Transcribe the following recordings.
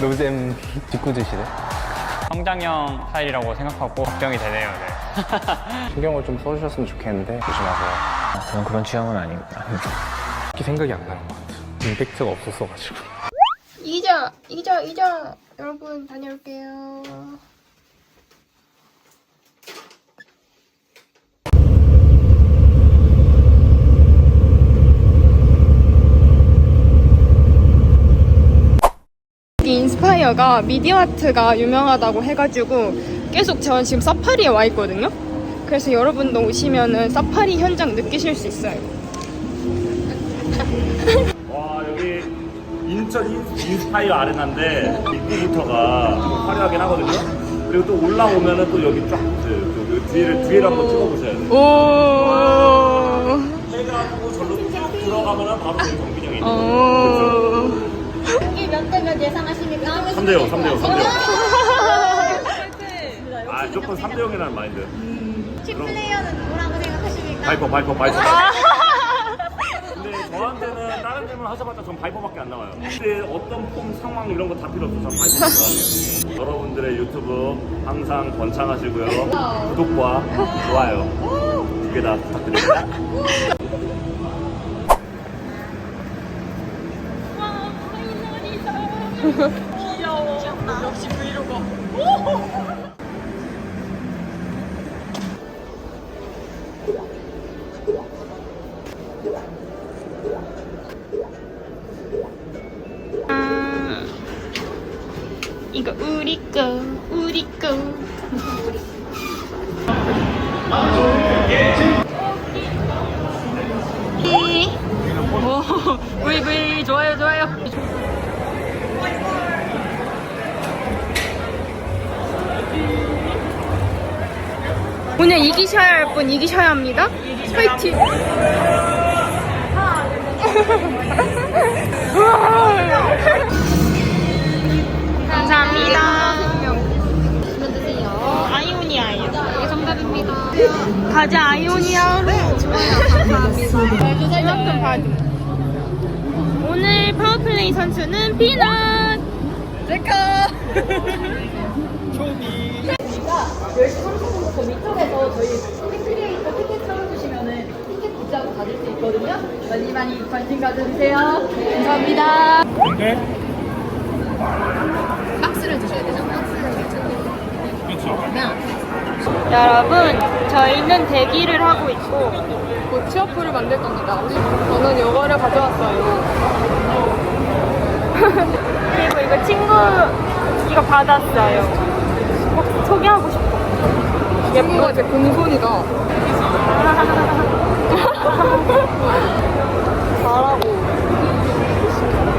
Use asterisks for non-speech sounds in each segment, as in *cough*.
노잼 뒷구지시네. 성장형 스타일이라고 생각하고 걱정이 되네요. 네. *laughs* 신경을 좀 써주셨으면 좋겠는데 조심하세요. 아, 저는 그런 취향은 아닙니다. 특히 생각이 안 나는 것 같아요. 임팩트가 없었어가지고. 이기자, 이기자, 이기자. 여러분 다녀올게요. 이 인스파이어가 미디어 아트가 유명하다고 해가지고 계속 저는 지금 사파리에 와 있거든요. 그래서 여러분도 오시면은 사파리 현장 느끼실 수 있어요. *laughs* 와 여기 인천 인- 인스파이어 아레나인데 입구부터가 좀 화려하긴 하거든요. 그리고 또 올라오면은 또 여기 쫙 그, 그, 그 뒤를 뒤를 한번 찍어보셔야 돼요. 오. 해가지고 절로 쭉 들어가면은 바로 그 경빈형이 있는 오. 거예요. 몇 대면 예상하십니까? 3대0, 3대0, 3대0. 아, 무조건 3대0이라는 마인드. 치 플레이어는 누구라고 생각하십니까? 바이퍼, 바이퍼, 바이퍼. 근데 저한테는 다른 질문 하셔봤자 전 바이퍼밖에 안 나와요. 근데 어떤 폼, 상황 이런 거 다 필요 없어. 전 바이퍼. 여러분들의 유튜브 항상 번창하시고요. 구독과 좋아요 두 개 다 부탁드립니다. 우리 거, 우리 거. 오, *laughs* 좋아요 좋아요. 오늘 이기셔야 할 분 이기셔야 합니다. 파이팅. *laughs* 감사합니다. 아이오니아예요. 이게 정답입니다. 가자 아이오니아로. 감사합니다. 봐줘. 오늘 파워플레이 선수는 피넛. *laughs* 그 위쪽에서 저희 팬크리에이터 티켓 찾아주시면은 티켓 부자고 받을 수 있거든요. 많이 많이 관심 가져주세요. 감사합니다. 박스를 드셔야 되죠? 여러분, 저희는 대기를 하고 있고 곧 취업표를 만들 겁니다. 저는 이거를 가져왔어요. *laughs* 그리고 이거 친구 이거 받았어요. 꼭 소개하고 싶어. 친구가 제 금손이다. 잘하고.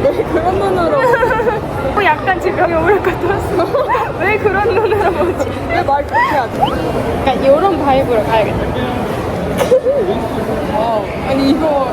왜 그런 눈으로, 어, 약간 지금 여울 같았어. *laughs* 왜 그런 눈으로 보지? 왜 말 그렇게 하지? 약간 이런 바이브로 가야겠다. 와, 아니, 이거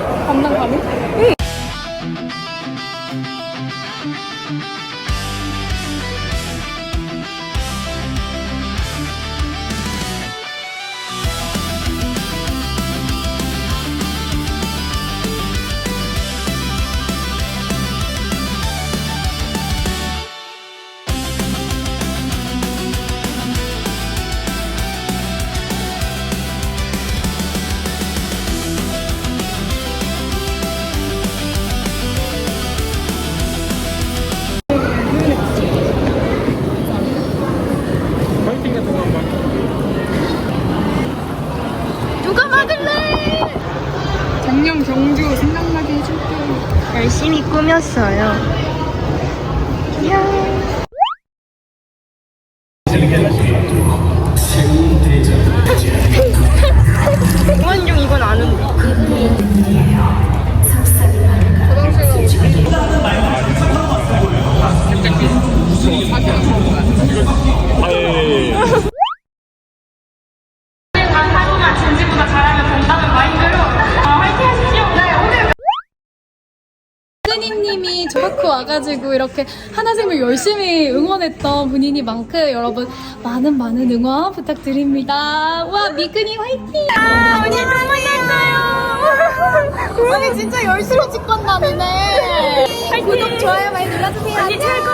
조카코 와가지고 이렇게 하나생명 열심히 응원했던 분이니만큼 여러분 많은 많은 응원 부탁드립니다. 와 미끈이 화이팅! 아, 오늘 너무 만났어요. 우영이 진짜 열심히 찍었나 보네. 구독, 좋아요 많이 눌러주세요. 언니 최고.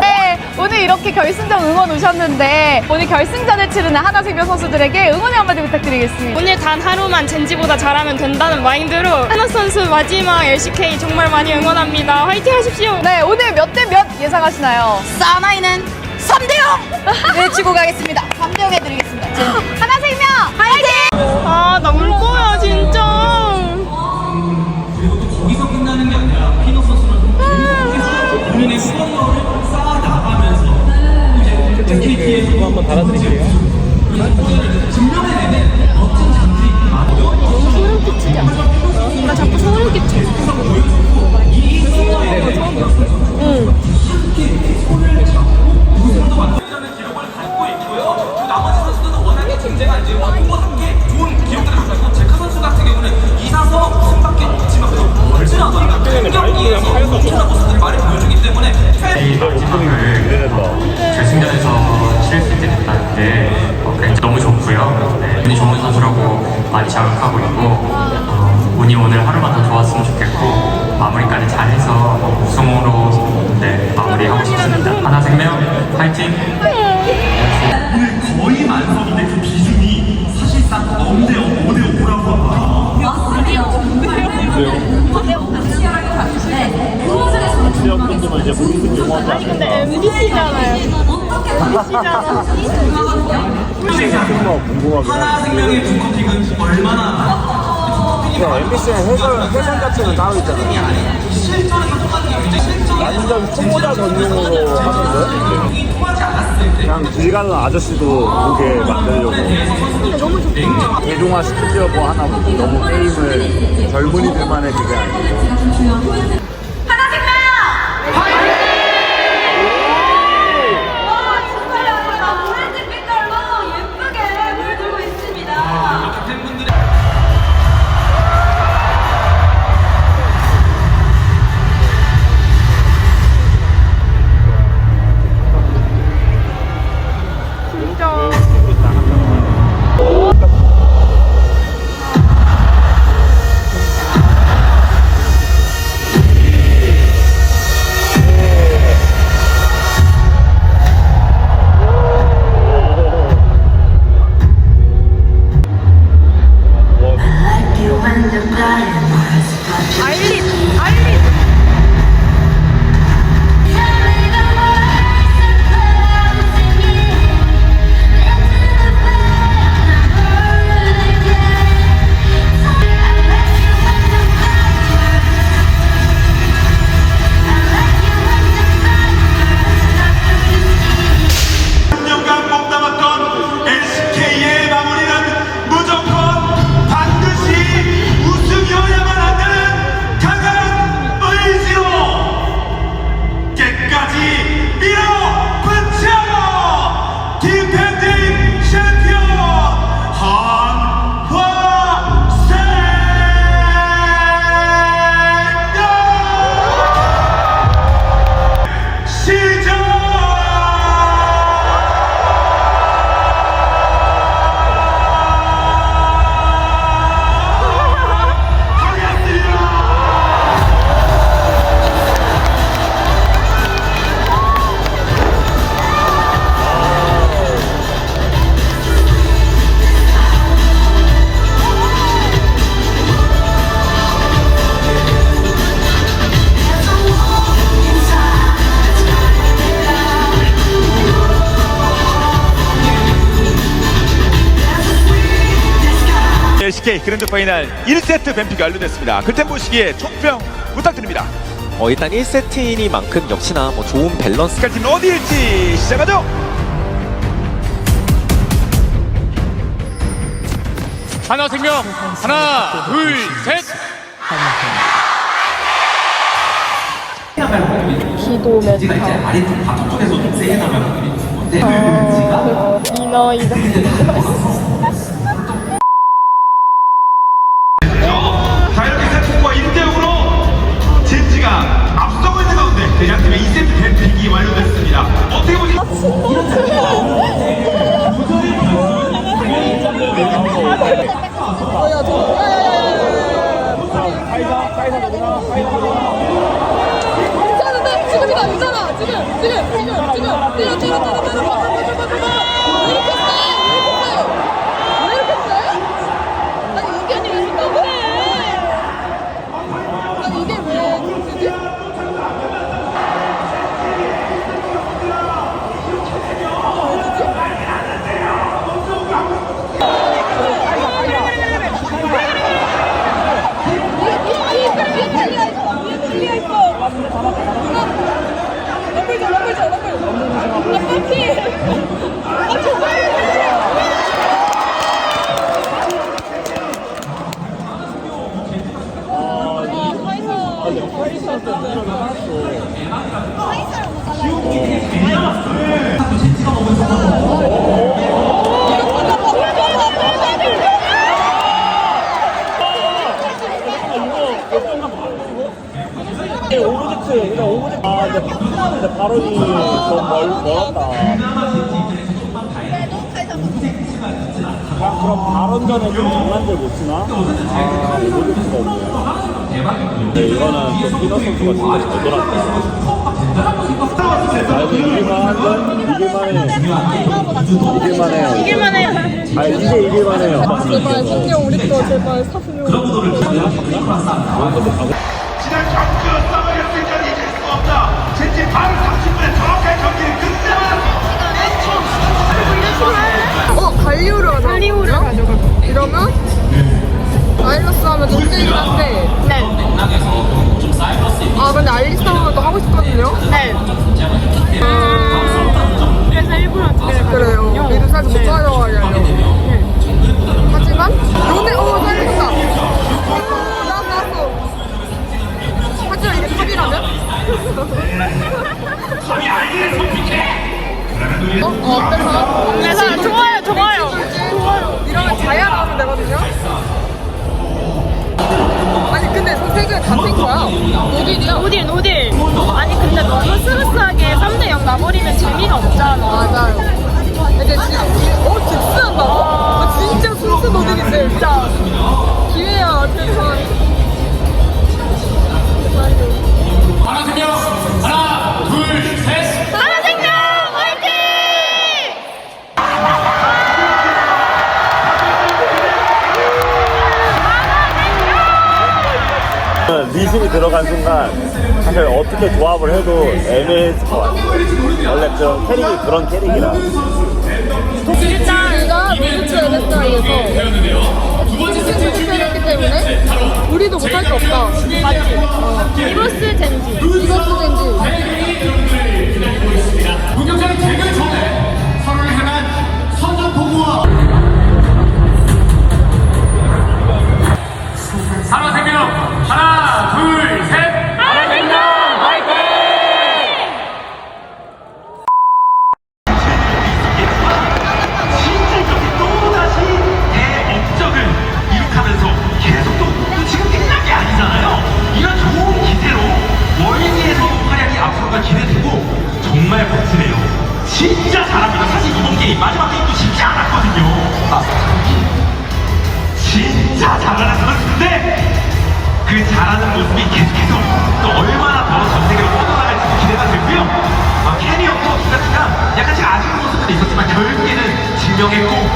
네, 오늘 이렇게 결승전 응원 오셨는데 오늘 결승전을 치르는 하나생명 선수들에게 응원의 한마디 부탁드리겠습니다. 오늘 단 하루만 젠지보다 잘하면 된다는 마인드로 하나 선수 마지막 LCK 정말 많이 응원합니다. 화이팅 하십시오. 네, 오늘 몇 대 몇 예상하시나요? 사나이는 3대0! 외치고 *laughs* 가겠습니다. 3대0 해드리겠습니다. 하나생명 *laughs* 화이팅! 아, 나울 거야, 진짜. 나 많이 자극하고 있고 어, 운이 오늘 하루만 더 좋았으면 좋겠고 마무리까지 잘해서 우승으로 네, 마무리하고 싶습니다. 하나생명 파이팅! 근데 MBC잖아요. 하나 생명의 두커픽은 얼마나 MBC는 해설, 해설 자체는 따로 있잖아요. 완전 초보자 전용으로 하던데? 그냥 길 가는 아저씨도 보게 만들려고. 대중화 시키려고 하나 보지. 너무 게임을 젊은이들만의 그게 아니고. 그랜드 파이널 1세트 뱀픽이 완료됐습니다. 글템 보시기에 총평 부탁드립니다. 어, 일단 1세트이니만큼 역시나 뭐 좋은 밸런스. 팀 어디일지 시작하죠. 하나 생명 하나 둘 셋. 기도 메타. 어, 이너이다. KT가 앞서고 있는 가운데 대장팀의 2세트 댐핑이 완료됐습니다. 어떻게 보시 아, 오브젝트, 그냥 오브젝트. 아, 근데 발언이 좀 멀, 멀었다. 그냥 그럼 발언 전에 좀 장난들 못 치나? 아, 오브젝트가 없네. 네, 이거는 또 피너 선수가 진짜 잘 돌았다. 아, 이길만 한데? 이길만 해. 이길만 해요. 이길만 해요. 아, 이길만 해요. 제발, 성령 우리 거 제발 사 수용. 지난 경주 싸움을 승전이 될 수가 없다. 젠지 바로 30분에 정확한 경기를 끝내면 어, 갈리오를. 할리우드를 가져가. 이러면 아일러스 하면 좀 세긴 한데 네. 아 근데 알리스 하면 또 하고 싶거든요 네. 음, 그래서 일부러 어떻게 그래요 미드 살짝 못 가져가게 하려고 오 살린다 나왔어 나왔어 하지만 이게 탑이라면? 어? 어 어때서? 그래서 좋아요, 좋아요. 이러면 자야 나오면 되거든요? 아니 근데 저 색은 같은 거야 노딜이야 노딜, 노딜. 아니, 근데 너무 스무스하게 3대0 나버리면 재미가 없잖아. 맞아요 이제 지금 어 잭스한다 아, 진짜 순수 노딜인데 진짜 기회야 그래서 하나 생명 하나 둘셋 하나 생명 화이팅! 리신이 들어간 순간 사실 어떻게 조합을 해도 애매했을 것 같아요. 원래 그런 캐릭이 그런 캐릭이라. 일단 우리가 로드츠 LSI에서 지금 실패했기 때문에 우리도 못할 게 없다. 맞지? 젠지. 대결 전에 서로를 향한 선전포고와. 하나 생명 하나 둘 잘하는 모습이 계속해서 또 얼마나 더 전 세계로 뻗어나갈지 기대가 되고요. 아, 캐리 형도 기가치가 약간씩 아쉬운 모습은 있었지만 결국에는 증명했고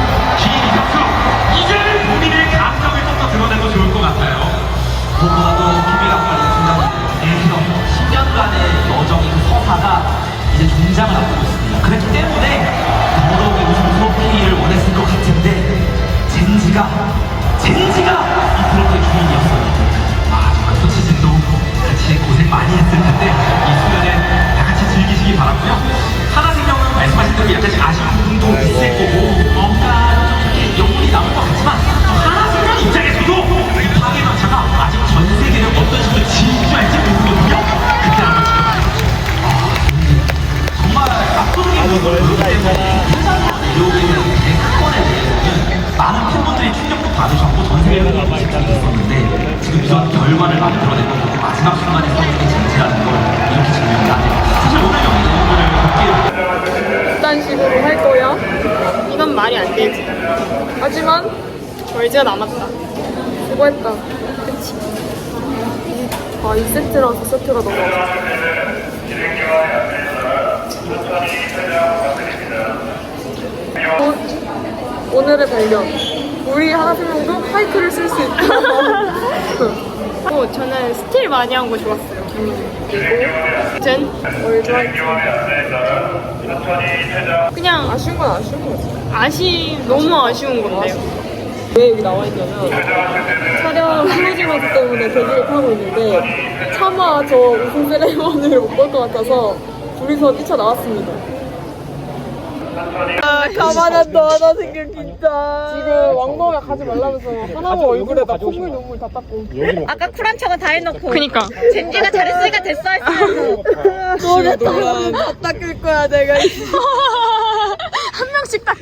아, 2세트랑 4세트가 너무 아쉽다. 오, 오늘의 발견. 우리 하나생명도 하이크를 쓸 수 있다. 고 저는 스틸 많이 한 거 좋았어요. 그리고 전 월드 하이크. 그냥 아쉬운 건 아쉬운 거지. 아쉬 너무 아쉬운 건데요. 왜 여기 나와 있냐면 촬영 클로징하기 때문에 대기를 타고 있는데 차마 저 우승 세레머니를 못 볼 것 같아서 둘이서 뛰쳐나왔습니다. 아, 가만 안 둬, 하나 생각 진짜. 지금 왕범에 가지 말라면서 하나모 얼굴에다 콧물 눈물 다 닦고. 아까 쿨한 척은 다 해놓고 그니까 젠지가 잘했으니까 됐어 했어. 너네 동안 다 닦을 거야, 내가. *laughs* 한 명씩 딱